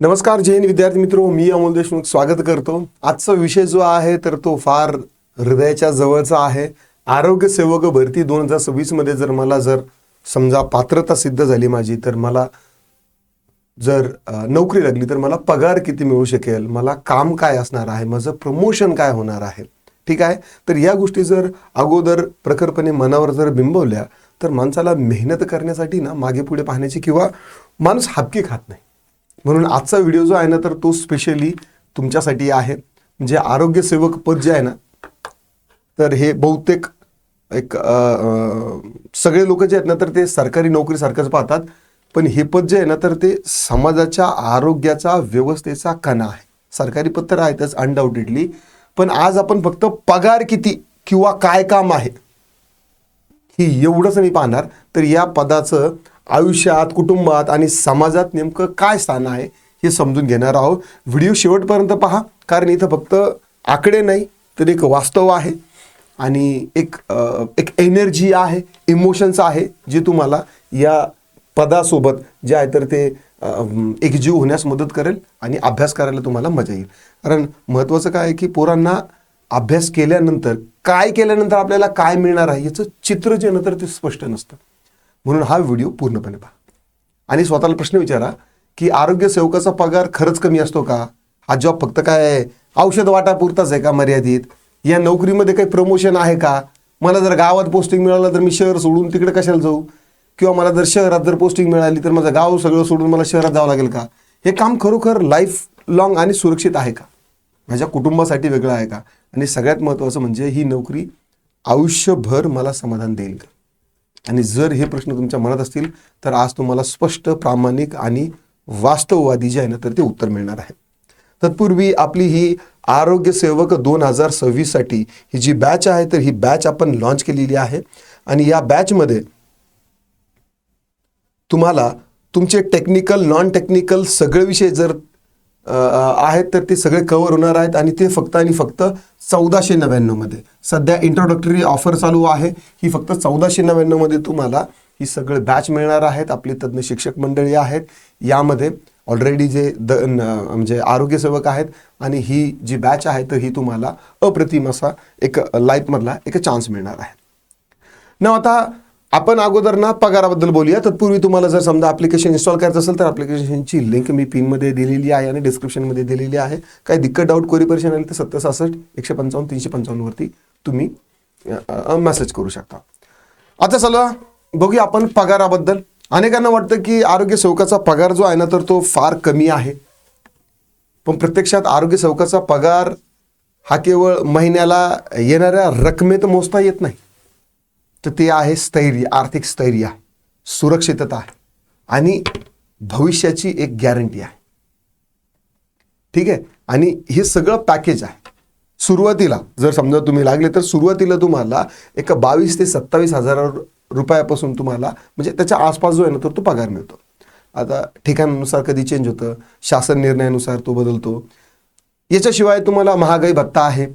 नमस्कार जैन विद्यार्थी मित्र. मी अमोल देशमुख स्वागत करतो. आजचा विषय जो आहे तर तो फार हृदयाच्या जवळचा आहे. आरोग्य सेवक भरती दोन हजार सव्वीसमध्ये जर मला जर समजा पात्रता सिद्ध झाली माझी तर मला जर नोकरी लागली तर मला पगार किती मिळू शकेल? मला काम काय असणार आहे? माझं प्रमोशन काय होणार आहे? ठीक आहे? तर या गोष्टी जर अगोदर प्रखरपणे मनावर जर बिंबवल्या तर माणसाला मेहनत करण्यासाठी ना मागे पुढे पाहण्याची किंवा माणूस हापकी खात नाही. म्हणून आजचा व्हिडिओ जो आहे ना तर तो स्पेशली तुमच्यासाठी आहे. म्हणजे आरोग्यसेवक पद जे आहे ना तर हे बहुतेक एक सगळे लोक जे आहेत ना तर ते सरकारी नोकरीसारखंच पाहतात. पण हे पद जे आहे ना तर ते समाजाच्या आरोग्याचा व्यवस्थेचा कणा आहे. सरकारी पद तर आहेतच अनडाऊटेडली पण आज आपण फक्त पगार किती किंवा काय काम आहे ही एवढंच नाही पाहणार. तर या पदाचं आयुष्यात कुटुंबात आणि समाजात नेमकं काय स्थान आहे हे समजून घेणार आहोत. व्हिडिओ शेवटपर्यंत पहा कारण इथं फक्त आकडे नाही तर एक वास्तव आहे आणि एक एक एनर्जी आहे इमोशन्स आहे जे तुम्हाला या पदासोबत जे आहे तर ते एक एकजीव होण्यास मदत करेल आणि अभ्यास करायला तुम्हाला मजा येईल. कारण महत्त्वाचं काय आहे की पोरांना अभ्यास केल्यानंतर काय केल्यानंतर आपल्याला काय मिळणार आहे याचं चित्र जे नंतर ते स्पष्ट नसतं. म्हणून हा व्हिडिओ पूर्णपणे पहा. आणि स्वतःला प्रश्न विचारा की आरोग्य सेवकाचा पगार खरंच कमी असतो का? हा जॉब फक्त काय औषध वाटापुरताच आहे का मर्यादित? या नोकरीमध्ये काही प्रमोशन आहे का? मला जर गावात पोस्टिंग मिळालं तर मी शहर सोडून तिकडे कशाला जाऊ? किंवा मला जर शहरात जर पोस्टिंग मिळाली तर माझं गाव सगळं सोडून मला शहरात जावं लागेल का? हे काम खरोखर लाईफ लॉंग आणि सुरक्षित आहे का? माझ्या कुटुंबासाठी वेगळं आहे का? आणि सगळ्यात महत्त्वाचं म्हणजे ही नोकरी आयुष्यभर मला समाधान देईल का? आणि जर हे प्रश्न तुमच्या मनात असतील तर आज तुम्हाला स्पष्ट प्रामाणिक आणि वास्तववादी जे आहे ना तर ते उत्तर मिळणार आहे. तत्पूर्वी आपली ही आरोग्य सेवक दोन हजार सव्वीससाठी ही जी बॅच आहे तर ही बॅच आपण लॉन्च केलेली आहे. आणि या बॅचमध्ये तुम्हाला तुमचे टेक्निकल नॉन टेक्निकल सगळे विषय जर आहेत तर ते सगळे कव्हर होणार आहेत आणि ते फक्त आणि फक्त चौदाशे नव्याण्णवमध्ये सध्या इंट्रोडक्टरी ऑफर चालू आहे. ही फक्त चौदाशे नव्याण्णवमध्ये तुम्हाला ही सगळे बॅच मिळणार आहेत. आपले तज्ज्ञ शिक्षक मंडळी आहेत. यामध्ये ऑलरेडी जे द म्हणजे आरोग्यसेवक आहेत आणि ही जी बॅच आहे तर ही तुम्हाला अप्रतिम असा एक लाईफमधला एक चान्स मिळणार आहे. ना आता आपण अगोदर ना पगाराबद्दल बोलूया. तत्पूर्वी तुम्हाला जर समजा ॲप्लिकेशन इन्स्टॉल करायचं असेल तर ॲप्लिकेशनची लिंक मी पिनमध्ये दिलेली आहे आणि डिस्क्रिप्शनमध्ये दिलेली आहे. काही दिक्कत डाऊट कोरी परेशान आली तर सत्तर सहासष्ट एकशे पंचावन्न तीनशे पंचावन्नवरती तुम्ही मेसेज करू शकता. आता चला बघूया आपण पगाराबद्दल. अनेकांना वाटतं की आरोग्य सेवकाचा पगार जो आहे ना तर तो फार कमी आहे. पण प्रत्यक्षात आरोग्य सेवकाचा पगार हा केवळ महिन्याला येणाऱ्या रकमेत मोजता येत नाही. तर ते आहे स्थैर्य आर्थिक स्थैर्य आहे सुरक्षितता आहे आणि भविष्याची एक गॅरंटी आहे. ठीक आहे? आणि हे सगळं पॅकेज आहे. सुरुवातीला जर समजा तुम्ही लागले तर सुरुवातीला तुम्हाला एक बावीस ते सत्तावीस हजार रुपयापासून तुम्हाला म्हणजे त्याच्या आसपास जो आहे ना तर तो पगार मिळतो. आता ठिकाणानुसार कधी चेंज होतं? शासन निर्णयानुसार तो बदलतो. याच्याशिवाय तुम्हाला महागाई भत्ता आहे.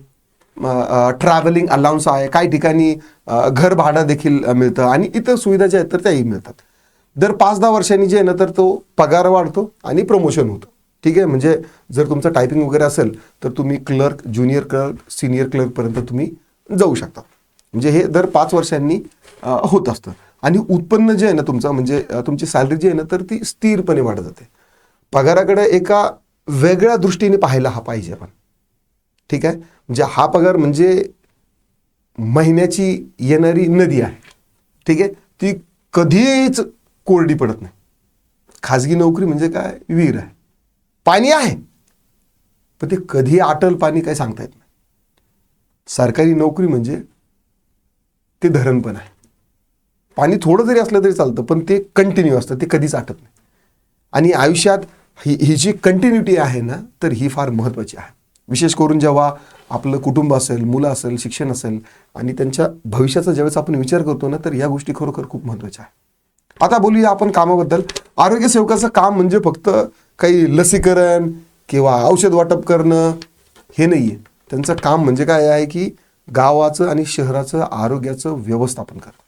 ट्रॅव्हलिंग अलाउन्स आहे. काही ठिकाणी घर भाडं देखील मिळतं आणि इतर सुविधा ज्या आहेत तर त्याही मिळतात. दर पाच दहा वर्षांनी जे आहे ना तर तो पगार वाढतो आणि प्रमोशन होतं. ठीक आहे? म्हणजे जर तुमचं टायपिंग वगैरे असेल तर तुम्ही क्लर्क ज्युनियर क्लर्क सिनियर क्लर्कपर्यंत तुम्ही जाऊ शकता. म्हणजे हे दर पाच वर्षांनी होत असतं. आणि उत्पन्न जे आहे ना तुमचं म्हणजे तुमची सॅलरी जी आहे ना तर ती स्थिरपणे वाढत जाते. पगाराकडे एका वेगळ्या दृष्टीने पाहायला हा पाहिजे आपण. ठीक आहे? म्हणजे हा पगार म्हणजे महिन्याची येणारी नदी आहे. ठीक आहे? ती कधीच कोरडी पडत नाही. खाजगी नोकरी म्हणजे काय? विहीर आहे. पाणी आहे. पण ते कधी आटल पाणी काय सांगता येत नाही. सरकारी नोकरी म्हणजे ते धरण पण आहे. पाणी थोडं जरी असलं तरी चालतं पण ते कंटिन्यू असतं. ते कधीच आटत नाही. आणि आयुष्यात ही ही जी कंटिन्युटी आहे ना तर ही फार महत्त्वाची आहे. विशेष करून जेव्हा आपलं कुटुंब असेल मुलं असेल शिक्षण असेल आणि त्यांच्या भविष्याचा ज्यावेळेस आपण विचार करतो ना तर या गोष्टी खरोखर खूप महत्त्वाच्या आहे आता बोलूया आपण कामाबद्दल. आरोग्य सेवकाचं काम म्हणजे फक्त काही लसीकरण किंवा औषध वाटप करणं हे नाही आहे त्यांचं काम म्हणजे काय आहे की गावाचं आणि शहराचं आरोग्याचं व्यवस्थापन करणं.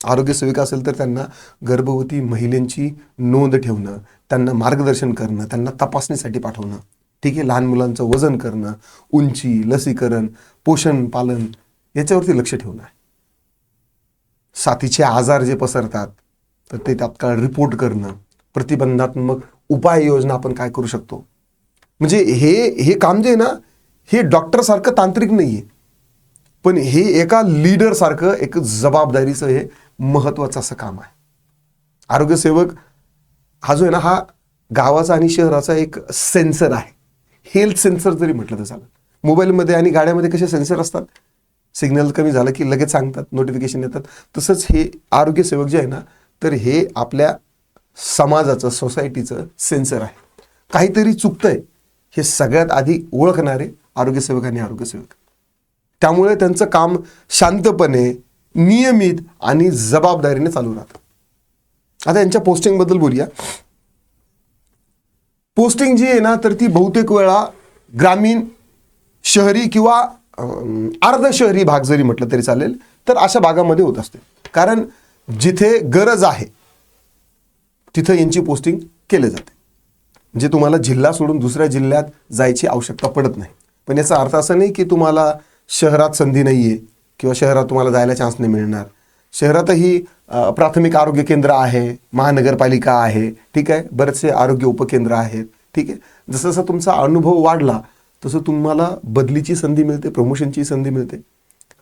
आरोग्य सेविका असेल तर त्यांना गर्भवती महिलांची नोंद ठेवणं त्यांना मार्गदर्शन करणं त्यांना तपासणीसाठी पाठवणं ठीक आहे लहान मुलांचं वजन करणं उंची लसीकरण पोषण पालन याच्यावरती लक्ष ठेवणं आहे. साथीचे आजार जे पसरतात तर ते तात्काळ रिपोर्ट करणं प्रतिबंधात्मक उपाययोजना आपण काय करू शकतो? म्हणजे हे हे काम जे आहे ना हे डॉक्टरसारखं तांत्रिक नाही आहे पण हे एका लीडरसारखं एक जबाबदारीचं हे महत्त्वाचं असं काम आहे. आरोग्यसेवक हा जो आहे ना हा गावाचा आणि शहराचा एक सेन्सर आहे. हेल्थ सेन्सर जरी म्हटलं तर चालेल. मोबाईलमध्ये आणि गाड्यामध्ये कसे सेन्सर असतात? सिग्नल कमी झालं की लगेच सांगतात नोटिफिकेशन येतात. तसंच हे आरोग्यसेवक जे आहे ना तर हे आपल्या समाजाचं सोसायटीचं सेन्सर आहे. काहीतरी चुकतंय. हे सगळ्यात आधी ओळखणारे आरोग्यसेवक आणि आरोग्यसेवक त्यामुळे त्यांचं काम शांतपणे नियमित आणि जबाबदारीने चालू राहतं. आता यांच्या पोस्टिंगबद्दल बोलूया. पोस्टिंग जी आहे ना तर ती बहुतेक वेळा ग्रामीण शहरी किंवा अर्ध शहरी भाग जरी म्हटलं तरी चालेल तर अशा भागामध्ये होत असते. कारण जिथे गरज आहे तिथं यांची पोस्टिंग केले जाते. म्हणजे तुम्हाला जिल्हा सोडून दुसऱ्या जिल्ह्यात जायची आवश्यकता पडत नाही. पण याचा अर्थ असा नाही की तुम्हाला शहरात संधी नाही आहे किंवा शहरात तुम्हाला जायला चान्स नाही मिळणार. शहरातही प्राथमिक आरोग्य केंद्र आहे महानगरपालिका आहे ठीक आहे? बरेचसे आरोग्य उपकेंद्र आहेत ठीक आहे? जसं जसं तुमचा अनुभव वाढला तसं तुम्हाला बदलीची संधी मिळते प्रमोशनची संधी मिळते.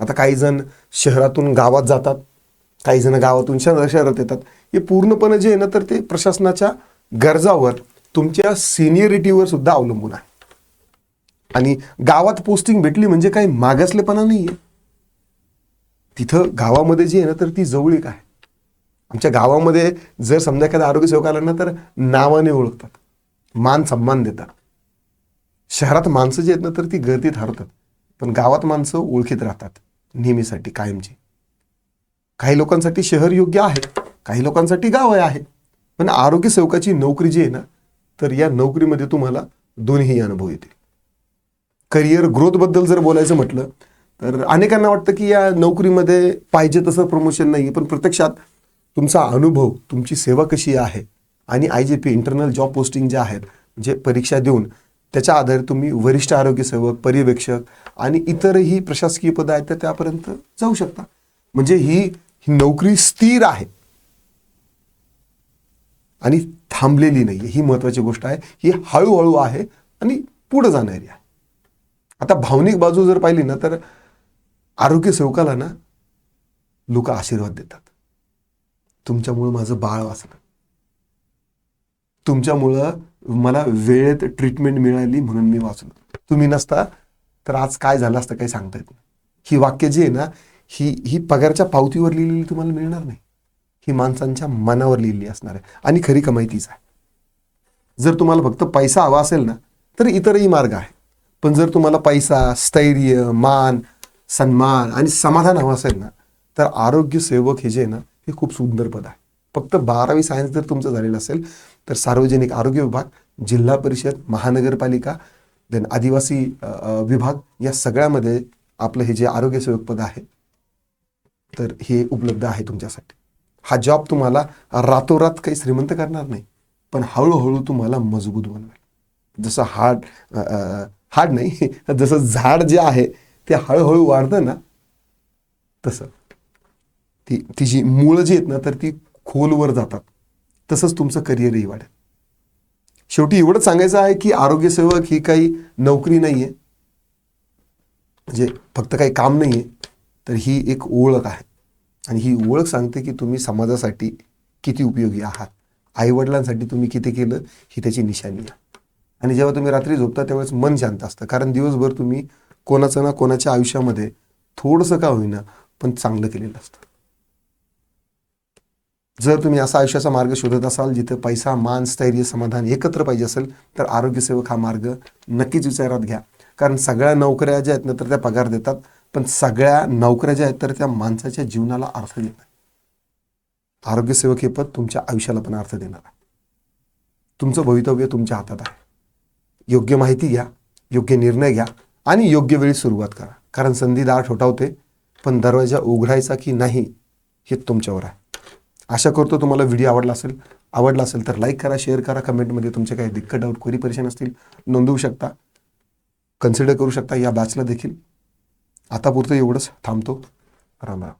आता काही जण शहरातून गावात जातात काही जण गावातून शहर शहरात येतात. हे पूर्णपणे जे आहे ना तर ते प्रशासनाच्या गरजावर तुमच्या सिनियरिटीवर सुद्धा अवलंबून आहे. आणि गावात पोस्टिंग भेटली म्हणजे काही मागासलेपणा नाही आहे तिथं गावामध्ये जी आहे ना तर ती जवळीक आहे. आमच्या गावामध्ये जर समजा एखादा आरोग्य सेवक आला ना तर नावाने ओळखतात. मान सन्मान देतात. शहरात माणसं जी आहेत ना तर ती गर्दीत हरतात. पण गावात माणसं ओळखीत राहतात नेहमीसाठी कायमची. काही लोकांसाठी शहर योग्य आहे काही लोकांसाठी गाव आहे. पण आरोग्य सेवकाची नोकरी जी आहे ना तर या नोकरीमध्ये तुम्हाला दोन्ही अनुभव येतील. करिअर ग्रोथबद्दल जर बोलायचं म्हटलं तर अनेकांना वाटतं की या नोकरीमध्ये पाहिजे तसं प्रमोशन नाही पण प्रत्यक्षात तुमचा अनुभव तुमची सेवा कशी आहे आणि I J P internal job posting जे आहेत म्हणजे परीक्षा देऊन त्याच्या आधारे तुम्ही वरिष्ठ आरोग्य सेवक पर्यवेक्षक आणि इतरही प्रशासकीय पद आहेत तर त्यापर्यंत जाऊ शकता. म्हणजे ही ही नोकरी स्थिर आहे आणि थांबलेली नाही ही महत्वाची गोष्ट आहे. ही हळूहळू आहे आणि पुढे जाणारी आहे. आता भावनिक बाजू जर पाहिली ना तर आरोग्य सेवकाला ना लोक आशीर्वाद देतात. तुमच्यामुळं माझं बाळ वाचलं. तुमच्यामुळं मला वेळेत ट्रीटमेंट मिळाली म्हणून मी वाचलो. तुम्ही नसता तर आज काय झालं असतं काही सांगता येत नाही. ही वाक्य जी आहे ना ही ही पगारच्या पावतीवर लिहिलेली तुम्हाला मिळणार नाही. ही माणसांच्या मनावर लिहिली असणार आहे. आणि खरी कमाई तीच आहे. जर तुम्हाला फक्त पैसा हवा असेल ना तर इतरही मार्ग आहे. पण जर तुम्हाला पैसा स्थैर्य मान सन्मान आणि समाधान हवं असेल ना तर आरोग्य सेवक हे जे आहे ना हे खूप सुंदर पद आहे. फक्त बारावी सायन्स जर तुमचं झालेलं असेल तर सार्वजनिक आरोग्य विभाग जिल्हा परिषद महानगरपालिका देन आदिवासी विभाग या सगळ्यामध्ये आपलं हे जे आरोग्य सेवक पद आहे तर हे उपलब्ध आहे तुमच्यासाठी. हा जॉब तुम्हाला रातोरात काही श्रीमंत करणार नाही पण हळूहळू तुम्हाला मजबूत बनवेल. जसं हाड अ, हाड नाही जसं झाड जे आहे ते हळूहळू वाढतं ना तसं. ती तिची मुळं जी आहेत ना तर ती खोलवर जातात. तसंच तुमचं करिअरही वाढेल. शेवटी एवढंच सांगायचं आहे की आरोग्यसेवक ही काही नोकरी नाही आहे म्हणजे फक्त काही काम नाही आहे तर ही एक ओळख आहे. आणि ही ओळख सांगते की तुम्ही समाजासाठी किती उपयोगी आहात. आईवडिलांसाठी तुम्ही किती केलं ही त्याची निशाणी आहे. आणि जेव्हा तुम्ही रात्री झोपता त्यावेळेस मन शांत असतं. कारण दिवसभर तुम्ही कोणाचं ना कोणाच्या आयुष्यामध्ये थोडंसं का होईना पण चांगलं केलेलं असतं. जर तुम्ही असा आयुष्याचा मार्ग शोधत असाल जिथे पैसा मान स्थैर्य समाधान एकत्र पाहिजे असेल तर आरोग्यसेवक हा मार्ग नक्कीच विचारात घ्या. कारण सगळ्या नोकऱ्या ज्या आहेत ना तर त्या पगार देतात पण सगळ्या नोकऱ्या ज्या आहेत तर त्या माणसाच्या जीवनाला अर्थ देत नाही आरोग्यसेवक हे पद तुमच्या आयुष्याला पण अर्थ देणार आहे. तुमचं भवितव्य तुमच्या हातात आहे. योग्य माहिती घ्या योग्य निर्णय घ्या आणि योग्य वेळी सुरुवात करा. कारण संधी दार ठोठावते पण दरवाजा उघडायचा की नाही हे तुमच्यावर आहे. आशा करतो तुम्हाला व्हिडिओ आवडला असेल आवडला असेल तर लाईक करा शेअर करा कमेंटमध्ये तुमचे काही दिक्कत डाऊट क्वेरी परेशान असतील नोंदवू शकता. कन्सिडर करू शकता या बॅचला देखील. आतापुरतं एवढंच. थांबतो. राम राम.